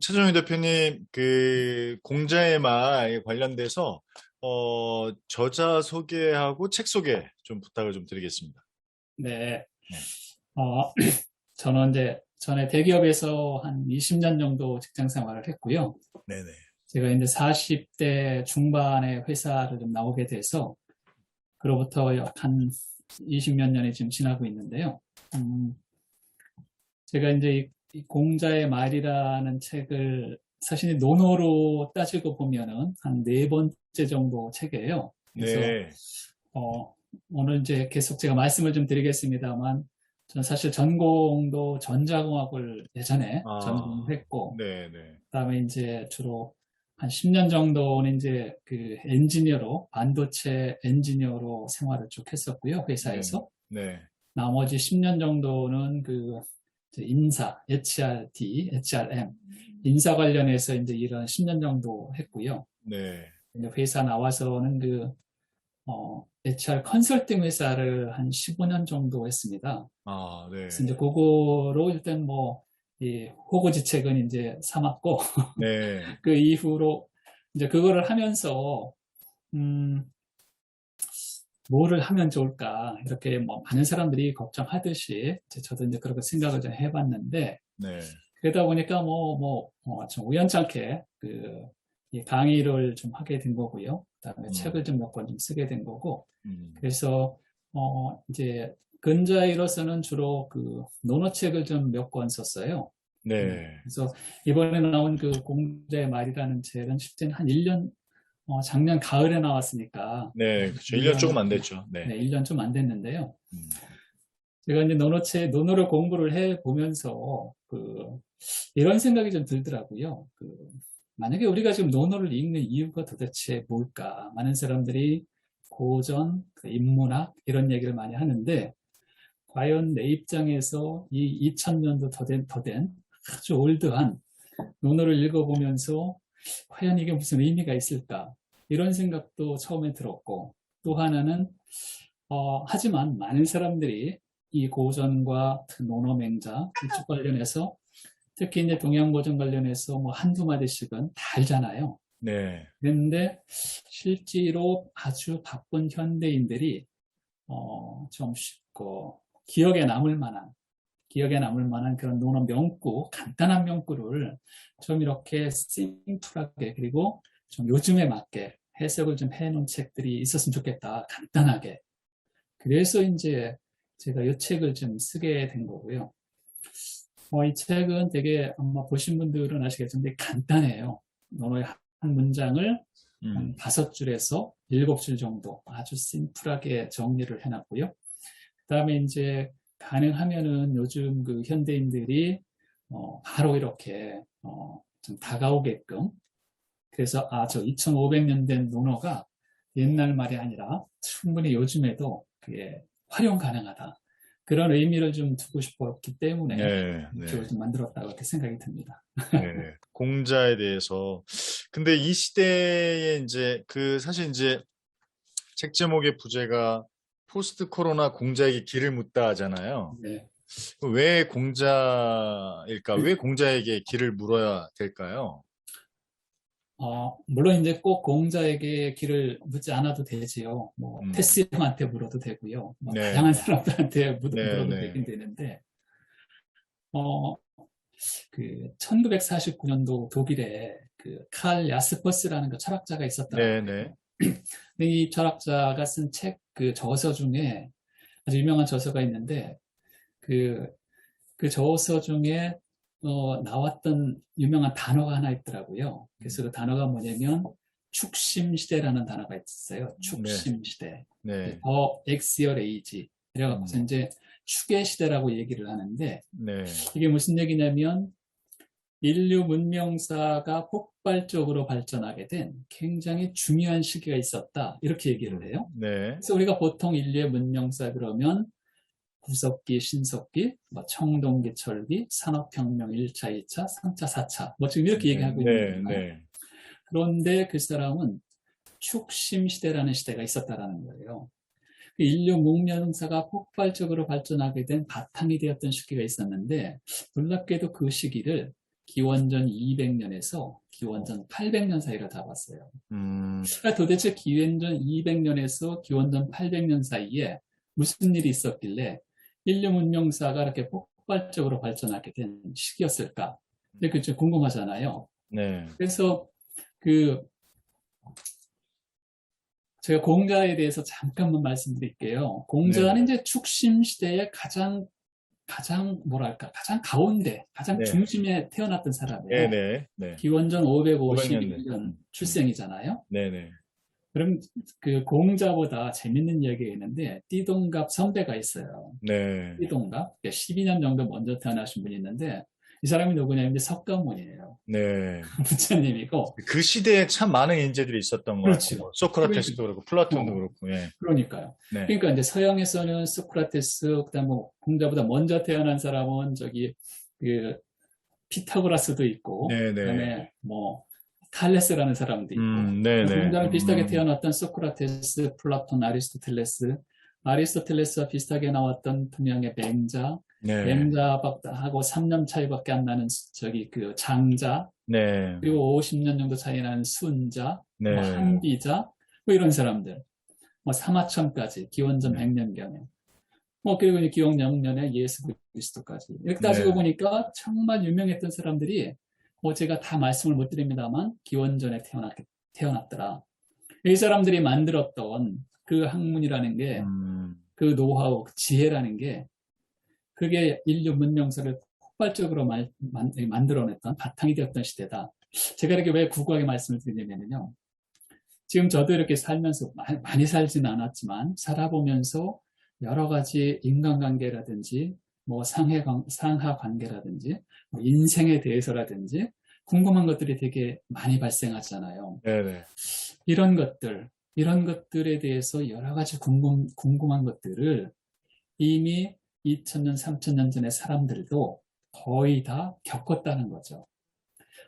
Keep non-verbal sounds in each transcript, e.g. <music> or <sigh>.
최정희 대표님, 그 공자의 말 관련돼서 어, 저자 소개하고 책 소개 좀 부탁을 좀 드리겠습니다. 네. 어, <clears throat> 저는 이제 전에 대기업에서 한 20년 정도 직장 생활을 했고요. 네네. 제가 이제 40대 중반에 회사를 좀 나오게 돼서 그로부터 한 20몇 년이 지금 지나고 있는데요. 음, 제가 이제 이, 이 공자의 말이라는 책을 사실 논어로 따지고 보면은 한 네 번째 정도 책이에요. 그래서 네. 어, 오늘 이제 계속 제가 말씀을 좀 드리겠습니다만, 전 사실 전공도 전자공학을 예전에 아. 전공했고, 네네. 그다음에 이제 주로 한 10년 정도는 이제 그 엔지니어로, 반도체 엔지니어로 생활을 쭉 했었고요, 회사에서. 네. 나머지 10년 정도는 그 인사, HRD, HRM, 인사 관련해서 이제 일은 10년 정도 했고요. 네. 이제 회사 나와서는 그, 어, HR 컨설팅 회사를 한 15년 정도 했습니다. 아, 네. 그래서 이제 그거로 일단 뭐, 이 호구지책은 이제 삼았고, 네. <laughs> 그 이후로 이제 그거를 하면서, 음, 뭐를 하면 좋을까, 이렇게 뭐 많은 사람들이 걱정하듯이, 저도 이제 그렇게 생각을 좀 해봤는데, 네. 그러다 보니까 뭐, 뭐, 어, 좀 우연찮게 그, 이 강의를 좀 하게 된 거고요. 그다음에 음. 책을 좀 몇 권 좀 쓰게 된 거고. 음. 그래서, 어, 이제, 근자이로서는 주로 그 논어 책을 좀 몇 권 썼어요. 네. 그래서 이번에 나온 그 공자의 말이라는 책은 실제는 한 1년, 어, 작년 가을에 나왔으니까. 네. 그렇죠. 1년 조금 안 됐죠. 네. 네, 1년 좀 안 됐는데요. 음. 제가 이제 논어책, 논어를 공부를 해 보면서 그 이런 생각이 좀 들더라고요. 그 만약에 우리가 지금 논어를 읽는 이유가 도대체 뭘까? 많은 사람들이 고전, 그 인문학 이런 얘기를 많이 하는데 과연 내 입장에서 이 2000년도 더 된, 더 된 아주 올드한 논어를 읽어보면서 과연 이게 무슨 의미가 있을까? 이런 생각도 처음에 들었고 또 하나는 어, 하지만 많은 사람들이 이 고전과 그 논어맹자 이쪽 관련해서 특히 이제 동양고전 관련해서 뭐 한두 마디씩은 다 알잖아요. 네. 그런데 실제로 아주 바쁜 현대인들이 어, 좀 쉽고 기억에 남을 만한 기억에 남을 만한 그런 논어 명구, 간단한 명구를 좀 이렇게 심플하게 그리고 좀 요즘에 맞게 해석을 좀 해놓은 책들이 있었으면 좋겠다. 간단하게. 그래서 이제 제가 이 책을 좀 쓰게 된 거고요. 어, 이 책은 되게 아마 보신 분들은 아시겠지만 간단해요. 논어의 한 문장을 음. 한 다섯 줄에서 일곱 줄 정도 아주 심플하게 정리를 해놨고요. 그 다음에 이제 가능하면은 요즘 그 현대인들이 어, 바로 이렇게 어, 좀 다가오게끔 그래서 아 저 2500년 된 논어가 옛날 말이 아니라 충분히 요즘에도 그게 활용 가능하다. 그런 의미를 좀 두고 싶었기 때문에 네. 네. 좀 만들었다고 이렇게 생각이 듭니다. 네. 공자에 대해서. 근데 이 시대에 이제 그 사실 이제 책 제목의 부제가 포스트 코로나 공자에게 길을 묻다 하잖아요. 네. 왜 공자일까? 왜 공자에게 길을 물어야 될까요? 어, 물론 이제 꼭 공자에게 길을 묻지 않아도 되지요. 뭐, 음. 테스 형한테 물어도 되고요. 뭐 네. 다양한 사람들한테 <laughs> 묻- 네, 물어도 네. 되긴 되는데, 어, 그, 1949년도 독일에 그, 칼 야스퍼스라는 그 철학자가 있었더라고요. 네, 네. <clears throat> 이 철학자가 쓴 책 그 저서 중에 아주 유명한 저서가 있는데, 그, 그 저서 중에 어, 나왔던 유명한 단어가 하나 있더라고요. 그래서 그 단어가 뭐냐면 축심시대라는 단어가 있었어요. 축심시대. 네. 더 엑시얼 에이지. 이래갖고 음. 이제 축의 시대라고 얘기를 하는데 네. 이게 무슨 얘기냐면 인류 문명사가 폭발적으로 발전하게 된 굉장히 중요한 시기가 있었다. 이렇게 얘기를 해요. 네. 그래서 우리가 보통 인류의 문명사 그러면 구석기, 신석기, 뭐 청동기, 철기, 산업혁명 1차, 2차, 3차, 4차 뭐 지금 이렇게 얘기하고 네, 있는 거예요. 네. 그런데 그 사람은 축심 시대라는 시대가 있었다라는 거예요. 그 인류 문명사가 폭발적으로 발전하게 된 바탕이 되었던 시기가 있었는데 놀랍게도 그 시기를 기원전 200년에서 기원전 800년 사이를 다 봤어요. 음, 그러니까 도대체 기원전 200년에서 기원전 800년 사이에 무슨 일이 있었길래 인류 문명사가 이렇게 폭발적으로 발전하게 된 시기였을까? 그게 좀 궁금하잖아요. 네. 그래서 그 제가 공자에 대해서 잠깐만 말씀드릴게요. 공자는 이제 축심 시대의 가장 가장 뭐랄까 가장 가운데 가장 네. 중심에 태어났던 사람이에요. 네네. 네. 기원전 500년 551년 출생이잖아요. 네 네. 그럼 그 공자보다 재밌는 이야기가 있는데 띠동갑 선배가 있어요. 네. 띠동갑 12년 정도 먼저 태어나신 분이 있는데 이 사람이 누구냐면 석가모니예요. 네. <laughs> 부처님이고 그 시대에 참 많은 인재들이 있었던 것 그렇죠. 같아요. 소크라테스도 그렇고 플라톤도 어. 그렇고. 예. 그러니까요. 네. 그러니까 이제 서양에서는 소크라테스 그다음 뭐 공자보다 먼저 태어난 사람은 저기 그 피타고라스도 있고 네 네. 그다음에 뭐 탈레스라는 사람도 있고 음, 네네. 공자랑 비슷하게 음, 태어났던 소크라테스, 플라톤, 아리스토텔레스, 아리스토텔레스와 비슷하게 나왔던 두 명의 맹자, 네. 맹자하고 3년 차이밖에 안 나는 저기 그 장자, 네. 그리고 50년 정도 차이 나는 순자, 네. 뭐 한비자, 뭐 이런 사람들, 뭐 사마천까지 기원전 네. 100년경에, 뭐 그리고 이제 기원 0년에 예수 그리스도까지 이렇게 따지고 네. 보니까 정말 유명했던 사람들이 뭐 제가 다 말씀을 못 드립니다만 기원전에 태어났, 태어났더라. 이 사람들이 만들었던 그 학문이라는 게 음, 그 노하우, 그 지혜라는 게 그게 인류 문명사를 폭발적으로 말- 만, 만들어냈던 바탕이 되었던 시대다. 제가 이렇게 왜 구구하게 말씀을 드리냐면요. 지금 저도 이렇게 살면서 마- 많이 살지는 않았지만 살아보면서 여러 가지 인간관계라든지 뭐 상해, 관- 상하 관계라든지 뭐 인생에 대해서라든지 궁금한 것들이 되게 많이 발생하잖아요. 네네. 이런 것들, 이런 것들에 대해서 여러 가지 궁금, 궁금한 것들을 이미 2000년, 3000년 전의 사람들도 거의 다 겪었다는 거죠.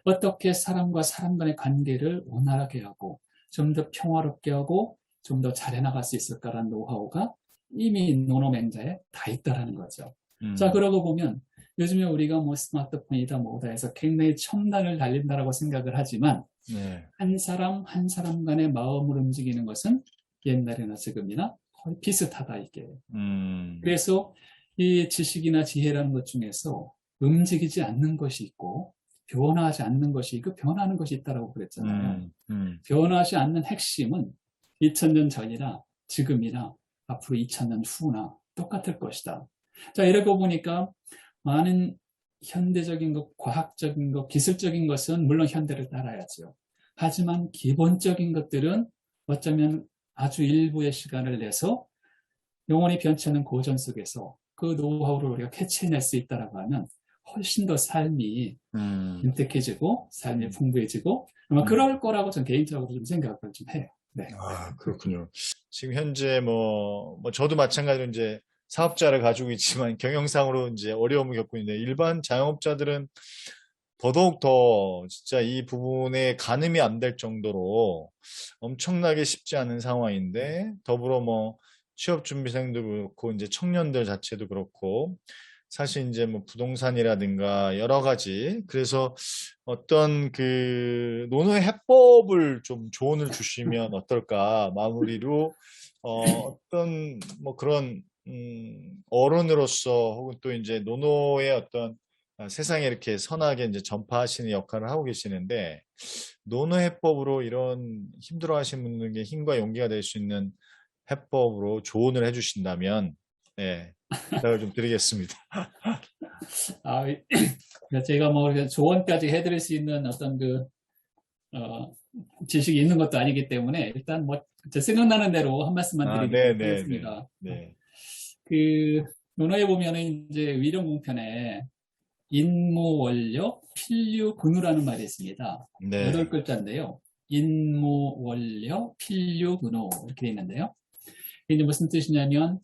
어떻게 사람과 사람 간의 관계를 원활하게 하고 좀 더 평화롭게 하고 좀 더 잘 해나갈 수 있을까라는 노하우가 이미 노노맹자에 다 있다라는 거죠. 음, 자, 그러고 보면 요즘에 우리가 뭐 스마트폰이다 뭐다 해서 굉장히 첨단을 달린다라고 생각을 하지만 네. 한 사람 한 사람 간의 마음을 움직이는 것은 옛날이나 지금이나 거의 비슷하다 이게. 음, 그래서 이 지식이나 지혜라는 것 중에서 움직이지 않는 것이 있고 변화하지 않는 것이 있고 변하는 것이 있다라고 그랬잖아요. 음, 음, 변하지 않는 핵심은 2000년 전이나 지금이나 앞으로 2000년 후나 똑같을 것이다. 자, 이러고 보니까 많은 현대적인 것, 과학적인 것, 기술적인 것은 물론 현대를 따라야죠. 하지만 기본적인 것들은 어쩌면 아주 일부의 시간을 내서 영원히 변치 않는 고전 속에서 그 노하우를 우리가 캐치해낼 수 있다라고 하면 훨씬 더 삶이 음. 윤택해지고 삶이 풍부해지고 아마 음. 그럴 거라고 저는 개인적으로 좀 생각을 좀 해요. 네. 아, 그렇군요. 지금 현재 뭐, 뭐 저도 마찬가지로 이제 사업자를 가지고 있지만 경영상으로 이제 어려움을 겪고 있는데 일반 자영업자들은 더더욱 더 진짜 이 부분에 가늠이 안 될 정도로 엄청나게 쉽지 않은 상황인데 더불어 뭐 취업 준비생도 그렇고 이제 청년들 자체도 그렇고 사실 이제 뭐 부동산이라든가 여러 가지 그래서 어떤 그 노노의 해법을 좀 조언을 주시면 어떨까? 마무리로 어, 어떤 뭐 그런 음, 어른으로서 혹은 또 이제 노노의 어떤 아, 세상에 이렇게 선하게 이제 전파하시는 역할을 하고 계시는데 노노 해법으로 이런 힘들어 하시는 분들에게 힘과 용기가 될 수 있는 해법으로 조언을 해 주신다면 예, 부탁을 좀 드리겠습니다. <laughs> 아, 이- 제가 뭐 조언까지 해 드릴 수 있는 어떤 그, 어, 지식이 있는 것도 아니기 때문에 일단 뭐, 제 생각나는 대로 한 말씀만 아, 하겠습니다. 네, 그, 논어에 보면은 이제 위령 공편에 인무원력 필류근우라는 말이 있습니다. 네, 여덟 글자인데요. 인무원력 필류근우 이렇게 돼 있는데요. 이게 무슨 뜻이냐면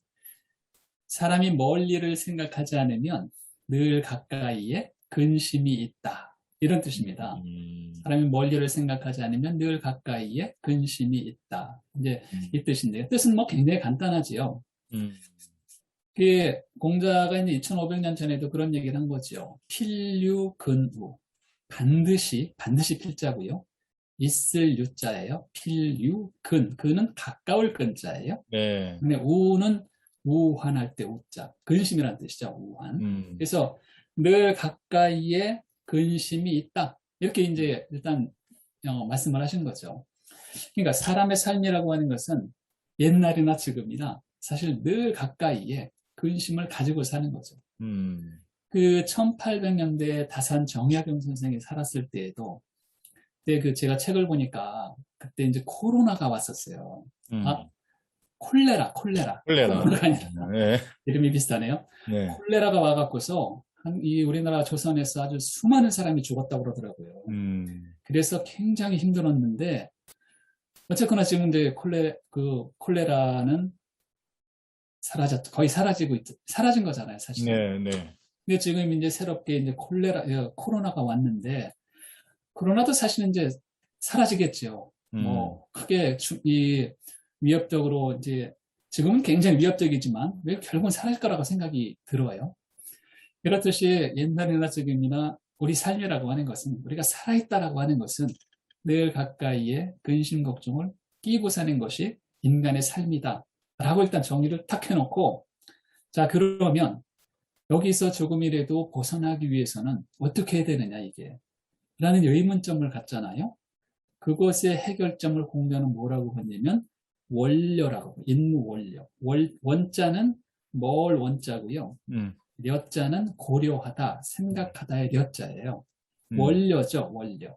사람이 멀리를 생각하지 않으면 늘 가까이에 근심이 있다. 이런 뜻입니다. 음, 사람이 멀리를 생각하지 않으면 늘 가까이에 근심이 있다. 이제 음, 이 뜻인데요. 뜻은 뭐 굉장히 간단하지요. 음, 그 공자가 이제 2500년 전에도 그런 얘기를 한 거죠. 필류근우. 반드시, 반드시 필자고요. 있을 유자예요. 필유, 근. 근은 가까울 근자예요. 네. 근데 우는 우환할 때 우자. 근심이라는 뜻이죠. 우환. 음. 그래서 늘 가까이에 근심이 있다. 이렇게 이제 일단 어, 말씀을 하신 거죠. 그러니까 사람의 삶이라고 하는 것은 옛날이나 지금이나 사실 늘 가까이에 근심을 가지고 사는 거죠. 음. 그 1800년대에 다산 정약용 선생이 살았을 때에도 그때 그 제가 책을 보니까 그때 이제 코로나가 왔었어요. 음. 아, 콜레라, 콜레라. 콜레라. 코로나가 아니라 네. 이름이 비슷하네요. 네. 콜레라가 와갖고서 한- 이 우리나라 조선에서 아주 수많은 사람이 죽었다고 그러더라고요. 음. 그래서 굉장히 힘들었는데 어쨌거나 지금 이제 콜레 그 콜레라는 사라졌 거의 사라지고 있, 사라진 거잖아요, 사실. 네, 네. 근데 지금 이제 새롭게 이제 콜레라 어, 코로나가 왔는데 코로나도 사실은 이제 사라지겠죠. 음. 뭐 크게 주- 이 위협적으로 이제 지금은 굉장히 위협적이지만 왜 결국은 사라질 거라고 생각이 들어요. 그렇듯이 옛날이나 지금이나 우리 삶이라고 하는 것은 우리가 살아있다라고 하는 것은 늘 가까이에 근심 걱정을 끼고 사는 것이 인간의 삶이다. 라고 일단 정의를 탁 해놓고 자 그러면 여기서 조금이라도 벗어나기 위해서는 어떻게 해야 되느냐 이게 라는 의문점을 갖잖아요. 그것의 해결점을 공자는 뭐라고 했냐면 원료라고 인무 원료. 월, 원자는 뭘 원자고요. 음. 려자는 고려하다, 생각하다의 려자예요. 음. 원료죠, 원료.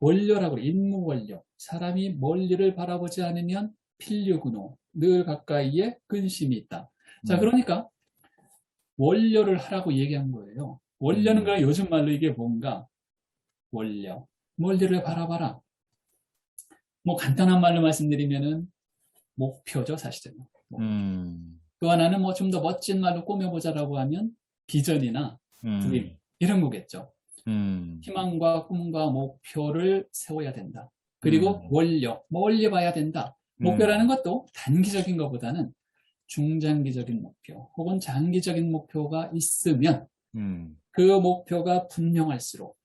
원료라고 그래, 인무 원료. 사람이 멀리를 바라보지 않으면 필류근호, 늘 가까이에 근심이 있다. 자, 음. 그러니까 원료를 하라고 얘기한 거예요. 원료는 음. 그냥 요즘 말로 이게 뭔가 원료, 멀리를 바라봐라. 뭐 간단한 말로 말씀드리면은 목표죠, 사실은. 음. 또 하나는 뭐 좀 더 멋진 말로 꾸며보자라고 하면 비전이나 음. 드림 이런 거겠죠. 음. 희망과 꿈과 목표를 세워야 된다. 그리고 음. 원료, 멀리 봐야 된다. 목표라는 것도 단기적인 것보다는 중장기적인 목표 혹은 장기적인 목표가 있으면 음. 그 목표가 분명할수록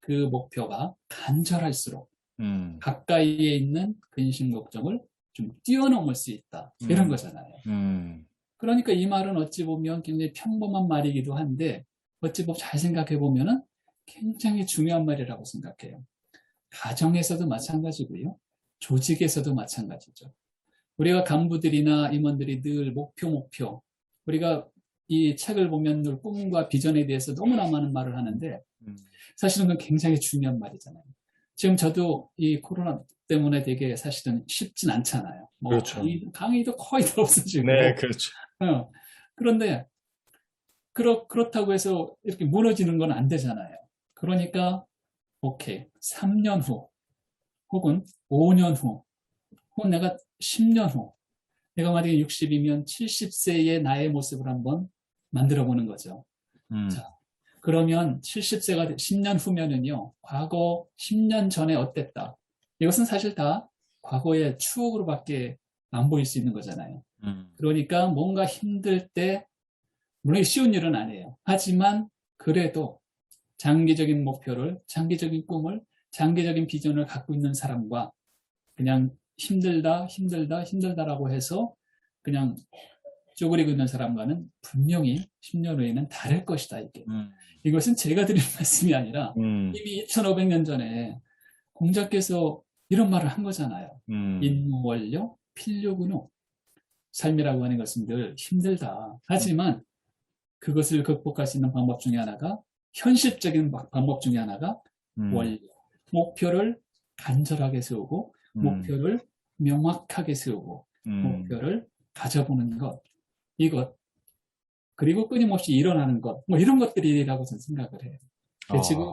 그 목표가 간절할수록 음. 가까이에 있는 근심 걱정을 좀 뛰어넘을 수 있다. 이런 음. 거잖아요. 음. 그러니까 이 말은 어찌 보면 굉장히 평범한 말이기도 한데 어찌 보면 잘 생각해 보면 은 굉장히 중요한 말이라고 생각해요. 가정에서도 마찬가지고요. 조직에서도 마찬가지죠. 우리가 간부들이나 임원들이 늘 목표 목표 우리가 이 책을 보면 늘 꿈과 비전에 대해서 너무나 많은 말을 하는데 음. 사실은 그건 굉장히 중요한 말이잖아요. 지금 저도 이 코로나 때문에 되게 사실은 쉽진 않잖아요. 뭐 그렇죠. 강의, 강의도 거의 다 없어지고 네, 그렇죠. 어, 그런데 그렇, 그렇다고 해서 이렇게 무너지는 건 안 되잖아요. 그러니까 오케이 3년 후 혹은 5년 후 혹은 내가 10년 후 내가 만약에 60이면 70세의 나의 모습을 한번 만들어 보는 거죠. 음. 자, 그러면 70세가 10년 후면은요, 과거 10년 전에 어땠다. 이것은 사실 다 과거의 추억으로밖에 안 보일 수 있는 거잖아요. 음. 그러니까 뭔가 힘들 때, 물론 쉬운 일은 아니에요. 하지만 그래도 장기적인 목표를, 장기적인 꿈을, 장기적인 비전을 갖고 있는 사람과 그냥 힘들다, 힘들다, 힘들다라고 해서 그냥 쪼그리고 있는 사람과는 분명히 10년 후에는 다를 것이다, 이게. 음. 이것은 제가 드리는 <laughs> 말씀이 아니라 음. 이미 2500년 전에 공자께서 이런 말을 한 거잖아요. 음. 인무원료, 필요근호. 삶이라고 하는 것은 늘 힘들다. 하지만 그것을 극복할 수 있는 방법 중에 하나가 현실적인 바- 방법 중에 하나가 음. 원료. 목표를 간절하게 세우고 음. 목표를 명확하게 세우고 음. 목표를 가져보는 것. 이것. 그리고 끊임없이 일어나는 것. 뭐 이런 것들이라고 저는 생각을 해요. 아. 지금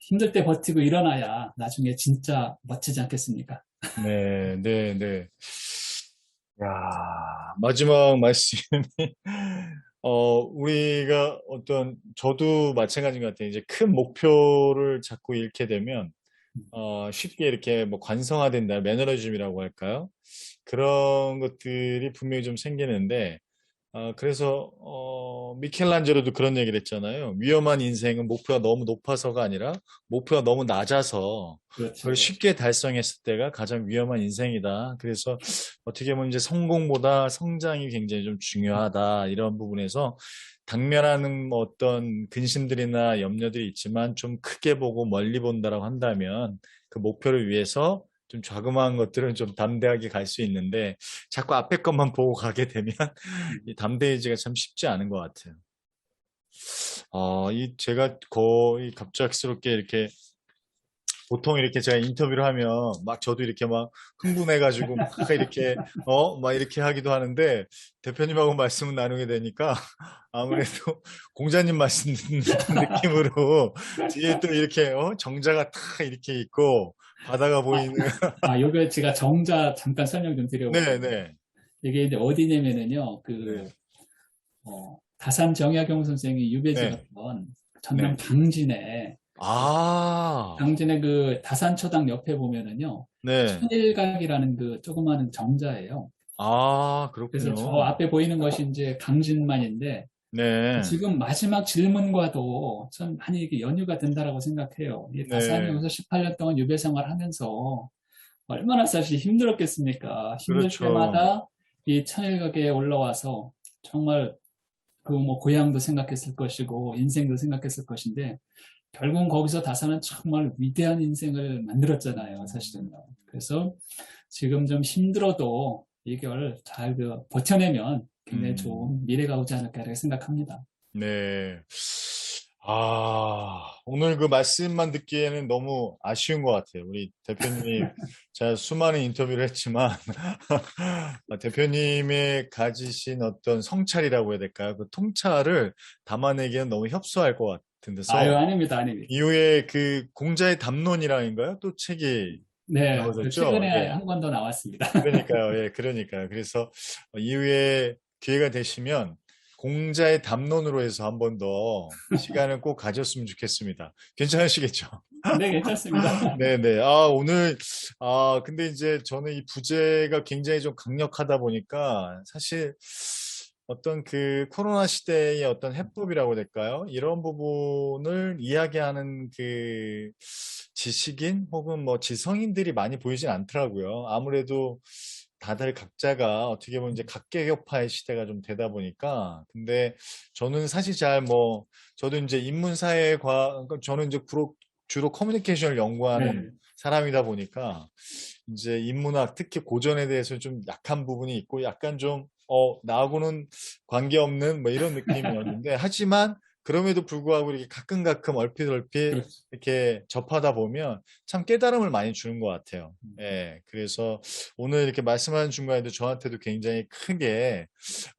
힘들 때 버티고 일어나야 나중에 진짜 멋지지 않겠습니까? 네, 네, 네. 야, 마지막 말씀이, 어, 우리가 어떤, 저도 마찬가지인 것 같아요. 이제 큰 목표를 자꾸 잃게 되면, 어, 쉽게 이렇게 뭐 관성화된다, 매너리즘이라고 할까요? 그런 것들이 분명히 좀 생기는데, 아, 그래서, 어, 미켈란젤로도 그런 얘기를 했잖아요. 위험한 인생은 목표가 너무 높아서가 아니라 목표가 너무 낮아서 그렇죠. 그걸 쉽게 달성했을 때가 가장 위험한 인생이다. 그래서 어떻게 보면 이제 성공보다 성장이 굉장히 좀 중요하다. 이런 부분에서 당면하는 뭐 어떤 근심들이나 염려들이 있지만 좀 크게 보고 멀리 본다라고 한다면 그 목표를 위해서 좀 자그마한 것들은 좀 담대하게 갈 수 있는데 자꾸 앞에 것만 <laughs> 보고 가게 되면 이 담대해지가 참 쉽지 않은 것 같아요. 어, 이 제가 거의 갑작스럽게 이렇게 보통 이렇게 제가 인터뷰를 하면 막 저도 이렇게 막 흥분해가지고 막 이렇게 어 막 이렇게 하기도 하는데 대표님하고 말씀을 나누게 되니까 <laughs> 아무래도 공자님 말씀 듣는 느낌으로 뒤에 또 이렇게 어 정자가 탁 이렇게 있고 바다가 보이는 아, 요거 제가 정자 잠깐 설명 좀 드려볼게요. 네네 이게 이제 어디냐면은요, 그, 네. 어, 다산 정약용 선생이 유배지 네. 갔던 전남 네. 강진에, 아 강진의 그 다산초당 옆에 보면은요, 네. 천일각이라는 그 조그마한 정자예요. 아, 그래서 그렇군요. 저 앞에 보이는 것이 이제 강진만인데, 네. 지금 마지막 질문과도 전 많이 이게 연유가 된다라고 생각해요. 이 네. 다산이 여기서 18년 동안 유배 생활 하면서 얼마나 사실 힘들었겠습니까? 힘들 그렇죠. 때마다 이 천일각에 올라와서 정말 그 뭐 고향도 생각했을 것이고 인생도 생각했을 것인데 결국은 거기서 다산은 정말 위대한 인생을 만들었잖아요, 사실은요. 그래서 지금 좀 힘들어도 이걸 잘 그 버텨내면 굉장히 음. 좋은 미래가 오지 않을까 이렇게 생각합니다. 네. 아, 오늘 그 말씀만 듣기에는 너무 아쉬운 것 같아요. 우리 대표님, 제가 <laughs> 수많은 인터뷰를 했지만, <laughs> 대표님의 가지신 어떤 성찰이라고 해야 될까요? 그 통찰을 담아내기엔 너무 협소할 것 데서, 아유, 아닙니다, 아닙니다. 이후에 그 공자의 담론이라인가요? 또 책이 네, 나오셨죠? 그 최근에 예. 한권 더 나왔습니다. 그러니까요. <laughs> 예, 그러니까요. 그래서 어, 이후에 기회가 되시면 공자의 담론으로 해서 한 번 더 시간을 꼭 가졌으면 좋겠습니다. 괜찮으시겠죠? 네, 괜찮습니다. 네 네. <laughs> 아, 오늘, 아, 근데 이제 저는 이 부제가 굉장히 좀 강력하다 보니까 사실 어떤 그 코로나 시대의 어떤 해법이라고 될까요? 이런 부분을 이야기하는 그 지식인 혹은 뭐 지성인들이 많이 보이진 않더라고요. 아무래도 다들 각자가 어떻게 보면 이제 각계격파의 시대가 좀 되다 보니까 근데 저는 사실 잘 뭐 저도 이제 인문사회과 그러니까 저는 이제 주로 주로 커뮤니케이션을 연구하는 네. 사람이다 보니까 이제 인문학 특히 고전에 대해서 좀 약한 부분이 있고 약간 좀 어, 나하고는 관계없는 뭐 이런 느낌이었는데 하지만 그럼에도 불구하고 이렇게 가끔 가끔 얼핏 얼핏 그렇죠. 이렇게 접하다 보면 참 깨달음을 많이 주는 것 같아요. 음. 예, 그래서 오늘 이렇게 말씀하는 중간에도 저한테도 굉장히 크게,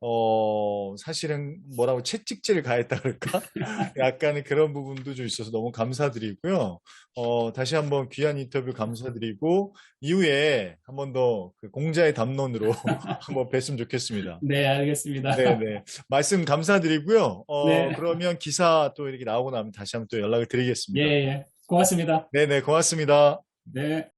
어, 사실은 뭐라고 채찍질을 가했다 그럴까? <laughs> 약간의 그런 부분도 좀 있어서 너무 감사드리고요. 어, 다시 한번 귀한 인터뷰 감사드리고, 이후에 한 번 더 그 공자의 담론으로 <laughs> 한번 뵀으면 좋겠습니다. 네, 알겠습니다. 네 네. 말씀 감사드리고요. 어, 네. 그러면 기사 또 이렇게 나오고 나면 다시 한번 또 연락을 드리겠습니다. 예, 예. 고맙습니다. 네네, 고맙습니다. 네.